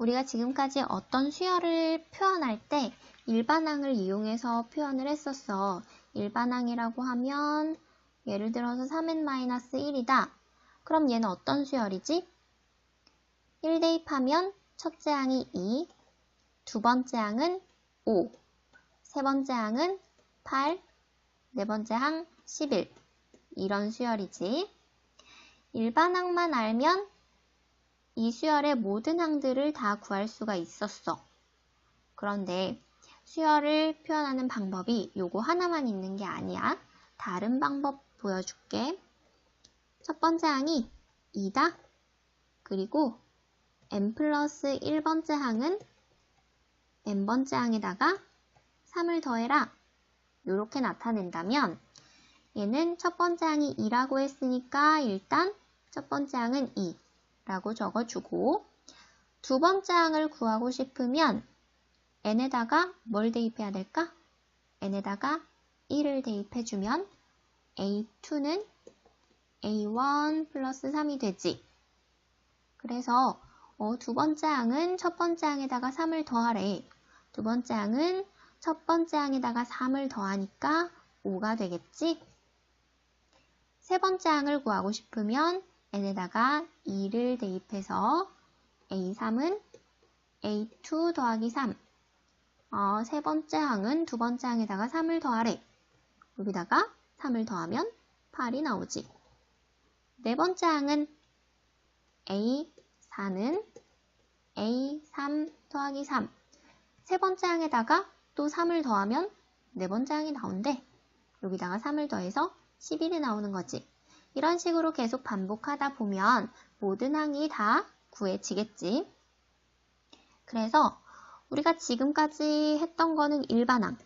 우리가 지금까지 어떤 수열을 표현할 때 일반항을 이용해서 표현을 했었어. 일반항이라고 하면 예를 들어서 3n-1이다. 그럼 얘는 어떤 수열이지? 1 대입하면 첫째 항이 2, 두 번째 항은 5, 세 번째 항은 8, 네 번째 항 11. 이런 수열이지. 일반항만 알면 이 수열의 모든 항들을 다 구할 수가 있었어. 그런데 수열을 표현하는 방법이 요거 하나만 있는 게 아니야. 다른 방법 보여줄게. 첫 번째 항이 2다. 그리고 n 플러스 1번째 항은 n번째 항에다가 3을 더해라. 이렇게 나타낸다면 얘는 첫 번째 항이 2라고 했으니까 일단 첫 번째 항은 2 라고 적어주고 두 번째 항을 구하고 싶으면 n에다가 뭘 대입해야 될까? n에다가 1을 대입해주면 a2는 a1 플러스 3이 되지. 그래서 어, 두 번째 항은 첫 번째 항에다가 3을 더하래. 두 번째 항은 첫 번째 항에다가 3을 더하니까 5가 되겠지? 세 번째 항을 구하고 싶으면 n에다가 2를 대입해서 a3은 a2 더하기 3 어, 세 번째 항은 두 번째 항에다가 3을 더하래. 여기다가 3을 더하면 8이 나오지. 네 번째 항은 a4는 a3 더하기 3. 세 번째 항에다가 또 3을 더하면 네 번째 항이 나온대. 여기다가 3을 더해서 11이 나오는 거지. 이런 식으로 계속 반복하다 보면 모든 항이 다 구해지겠지. 그래서 우리가 지금까지 했던 거는 일반항.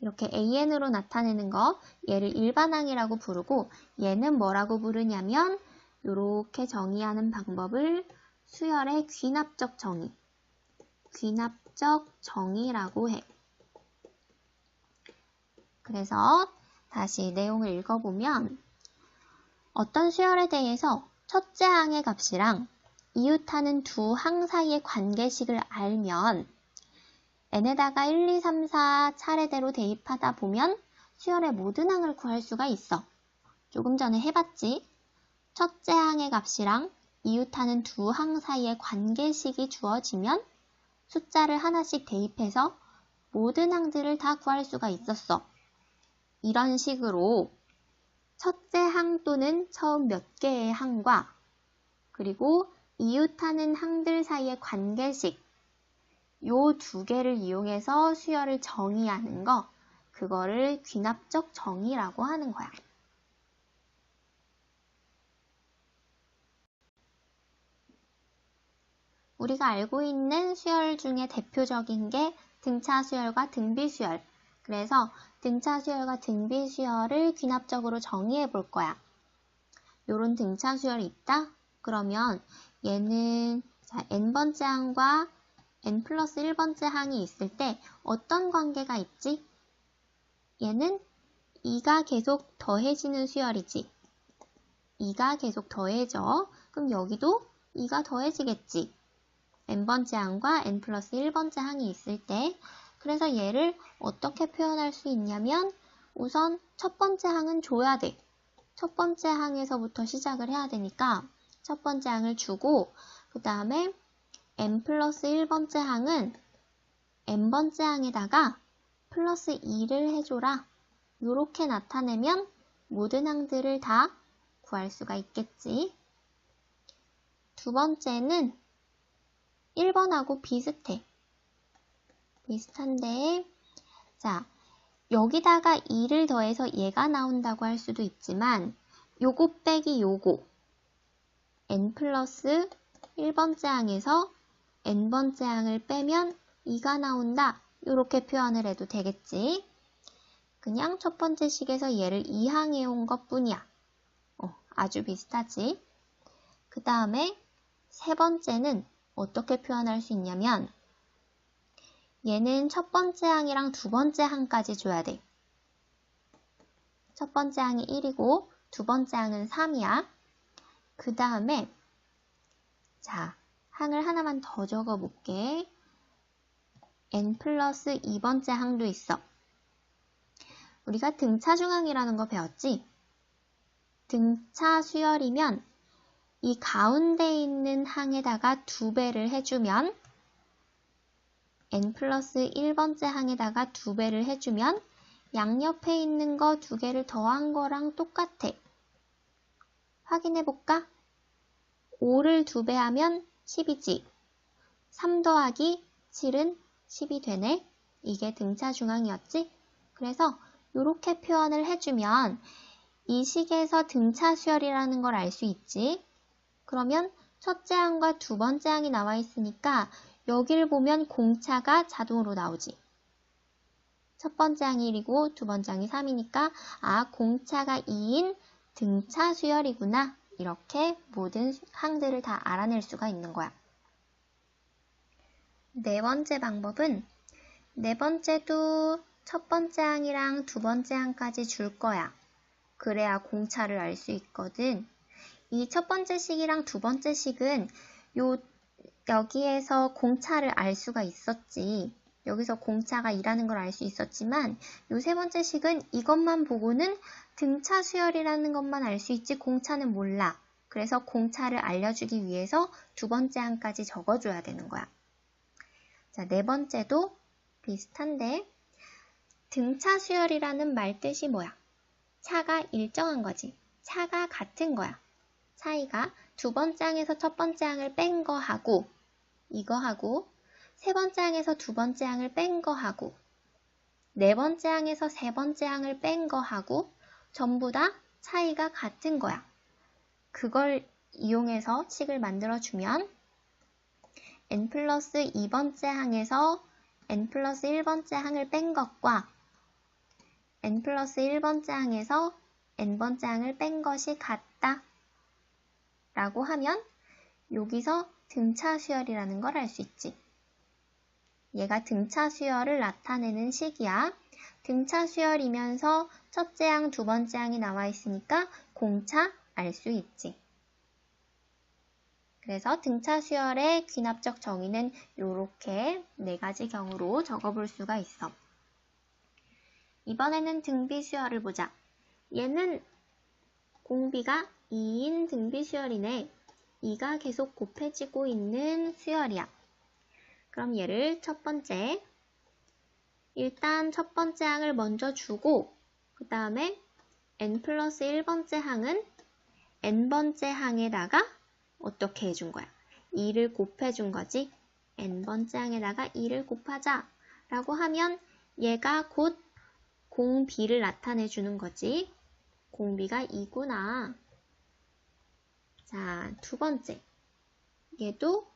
이렇게 AN으로 나타내는 거 얘를 일반항이라고 부르고 얘는 뭐라고 부르냐면 이렇게 정의하는 방법을 수열의 귀납적 정의, 귀납적 정의라고 해. 그래서 다시 내용을 읽어보면 어떤 수열에 대해서 첫째 항의 값이랑 이웃하는 두 항 사이의 관계식을 알면 n에다가 1, 2, 3, 4 차례대로 대입하다 보면 수열의 모든 항을 구할 수가 있어. 조금 전에 해봤지? 첫째 항의 값이랑 이웃하는 두 항 사이의 관계식이 주어지면 숫자를 하나씩 대입해서 모든 항들을 다 구할 수가 있었어. 이런 식으로 첫째 항 또는 처음 몇 개의 항과 그리고 이웃하는 항들 사이의 관계식 요 두 개를 이용해서 수열을 정의하는 거 그거를 귀납적 정의라고 하는 거야. 우리가 알고 있는 수열 중에 대표적인 게 등차 수열과 등비 수열. 그래서 등차 수열과 등비 수열을 귀납적으로 정의해 볼 거야. 요런 등차 수열이 있다? 그러면 얘는 자, n번째 항과 n 플러스 1번째 항이 있을 때 어떤 관계가 있지? 얘는 2가 계속 더해지는 수열이지. 2가 계속 더해져. 그럼 여기도 2가 더해지겠지. n번째 항과 n 플러스 1번째 항이 있을 때 그래서 얘를 어떻게 표현할 수 있냐면 우선 첫 번째 항은 줘야 돼. 첫 번째 항에서부터 시작을 해야 되니까 첫 번째 항을 주고 그 다음에 n 플러스 1번째 항은 n번째 항에다가 플러스 2를 해줘라. 이렇게 나타내면 모든 항들을 다 구할 수가 있겠지. 두 번째는 1번하고 비슷해. 비슷한데 자 여기다가 2를 더해서 얘가 나온다고 할 수도 있지만 요거 빼기 요거 n 플러스 1번째 항에서 n번째 항을 빼면 2가 나온다. 이렇게 표현을 해도 되겠지. 그냥 첫 번째 식에서 얘를 2항해 온 것 뿐이야. 어, 아주 비슷하지. 그 다음에 세 번째는 어떻게 표현할 수 있냐면 얘는 첫 번째 항이랑 두 번째 항까지 줘야 돼. 첫 번째 항이 1이고 두 번째 항은 3이야. 그 다음에 자 항을 하나만 더 적어 볼게. n 플러스 2번째 항도 있어. 우리가 등차 중항이라는 거 배웠지? 등차 수열이면 이 가운데 있는 항에다가 두 배를 해주면 n 플러스 1번째 항에다가 두 배를 해주면 양옆에 있는 거 두 개를 더한 거랑 똑같아. 확인해 볼까? 5를 두 배 하면 10이지. 3 더하기 7은 10이 되네. 이게 등차 중앙이었지? 그래서 이렇게 표현을 해주면 이 식에서 등차 수열이라는 걸 알 수 있지. 그러면 첫째 항과 두 번째 항이 나와 있으니까 여기를 보면 공차가 자동으로 나오지. 첫 번째 항이 1이고 두 번째 항이 3이니까 아 공차가 2인 등차 수열이구나. 이렇게 모든 항들을 다 알아낼 수가 있는 거야. 네 번째 방법은 네 번째도 첫 번째 항이랑 두 번째 항까지 줄 거야. 그래야 공차를 알 수 있거든. 이 첫 번째 식이랑 두 번째 식은 요 여기에서 공차를 알 수가 있었지. 여기서 공차가 일하는 걸 알 수 있었지만 요세 번째 식은 이것만 보고는 등차 수열이라는 것만 알 수 있지 공차는 몰라. 그래서 공차를 알려주기 위해서 두 번째 항까지 적어줘야 되는 거야. 자, 네 번째도 비슷한데 등차 수열이라는 말 뜻이 뭐야? 차가 일정한 거지. 차가 같은 거야. 차이가 두 번째 항에서 첫 번째 항을 뺀 거하고 이거 하고 세 번째 항에서 두 번째 항을 뺀 거 하고 네 번째 항에서 세 번째 항을 뺀 거 하고 전부 다 차이가 같은 거야. 그걸 이용해서 식을 만들어주면 n 플러스 2번째 항에서 n 플러스 1번째 항을 뺀 것과 n 플러스 1번째 항에서 n번째 항을 뺀 것이 같다 라고 하면 여기서 등차 수열이라는 걸 알 수 있지. 얘가 등차 수열을 나타내는 식이야. 등차 수열이면서 첫째 항, 두 번째 항이 나와 있으니까 공차 알 수 있지. 그래서 등차 수열의 귀납적 정의는 이렇게 네 가지 경우로 적어볼 수가 있어. 이번에는 등비 수열을 보자. 얘는 공비가 2인 등비 수열이네. 2가 계속 곱해지고 있는 수열이야. 그럼 얘를 첫 번째, 일단 첫 번째 항을 먼저 주고 그 다음에 n 플러스 1번째 항은 n번째 항에다가 어떻게 해준 거야? 2를 곱해준 거지. n번째 항에다가 2를 곱하자 라고 하면 얘가 곧 공비를 나타내 주는 거지. 공비가 2구나. 자, 두 번째. 얘도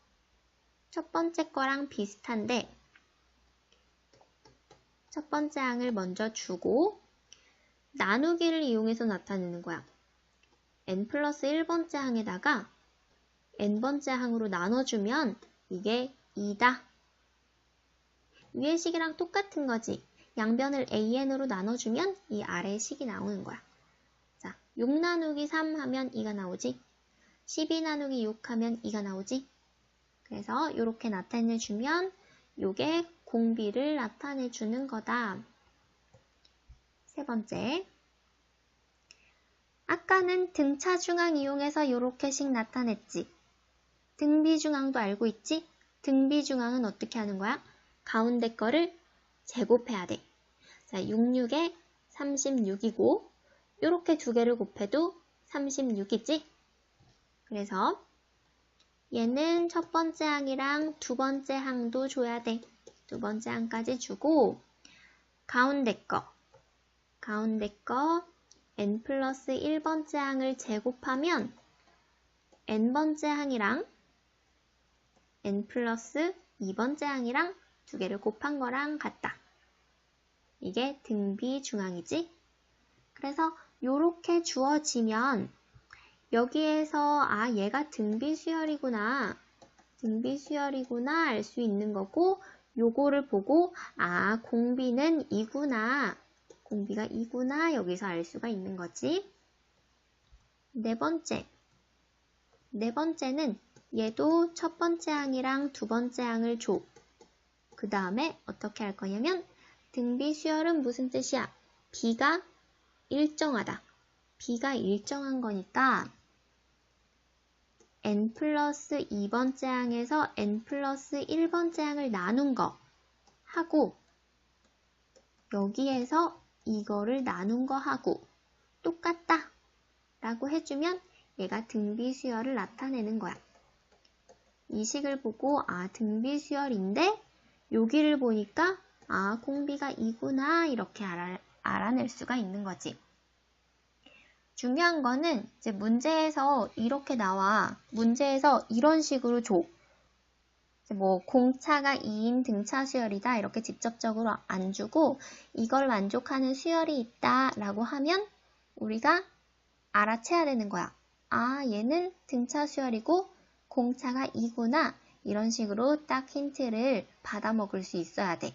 첫 번째 거랑 비슷한데 첫 번째 항을 먼저 주고 나누기를 이용해서 나타내는 거야. n 플러스 1번째 항에다가 n번째 항으로 나눠주면 이게 2다. 위의 식이랑 똑같은 거지. 양변을 an으로 나눠주면 이 아래 식이 나오는 거야. 자, 6 나누기 3 하면 2가 나오지. 12 나누기 6 하면 2가 나오지. 그래서 이렇게 나타내주면 이게 공비를 나타내주는 거다. 세 번째. 아까는 등차 중앙 이용해서 이렇게식 나타냈지. 등비중앙도 알고 있지? 등비중앙은 어떻게 하는 거야? 가운데 거를 제곱해야 돼. 자, 66에 36이고 이렇게 두 개를 곱해도 36이지? 그래서 얘는 첫 번째 항이랑 두 번째 항도 줘야 돼. 두 번째 항까지 주고 가운데 거 가운데 거 n 플러스 1번째 항을 제곱하면 n번째 항이랑 n 플러스 2번째 항이랑 두 개를 곱한 거랑 같다. 이게 등비 중앙이지? 그래서 이렇게 주어지면 여기에서 아 얘가 등비 수열이구나 등비 수열이구나 알 수 있는 거고 요거를 보고 아 공비는 이구나 공비가 이구나 여기서 알 수가 있는 거지 네 번째 네 번째는 얘도 첫 번째 항이랑 두 번째 항을 줘. 그 다음에 어떻게 할 거냐면 등비 수열은 무슨 뜻이야? B가 일정하다. B가 일정한 거니까 n 플러스 2번째 항에서 n 플러스 1번째 항을 나눈 거 하고 여기에서 이거를 나눈 거 하고 똑같다 라고 해주면 얘가 등비 수열을 나타내는 거야. 이 식을 보고 아 등비 수열인데 여기를 보니까 아 공비가 이구나 이렇게 알아, 알아낼 수가 있는 거지. 중요한 거는 이제 문제에서 이렇게 나와 문제에서 이런 식으로 줘. 뭐 공차가 2인 등차 수열이다 이렇게 직접적으로 안 주고 이걸 만족하는 수열이 있다 라고 하면 우리가 알아채야 되는 거야. 아 얘는 등차 수열이고 공차가 2구나 이런 식으로 딱 힌트를 받아 먹을 수 있어야 돼.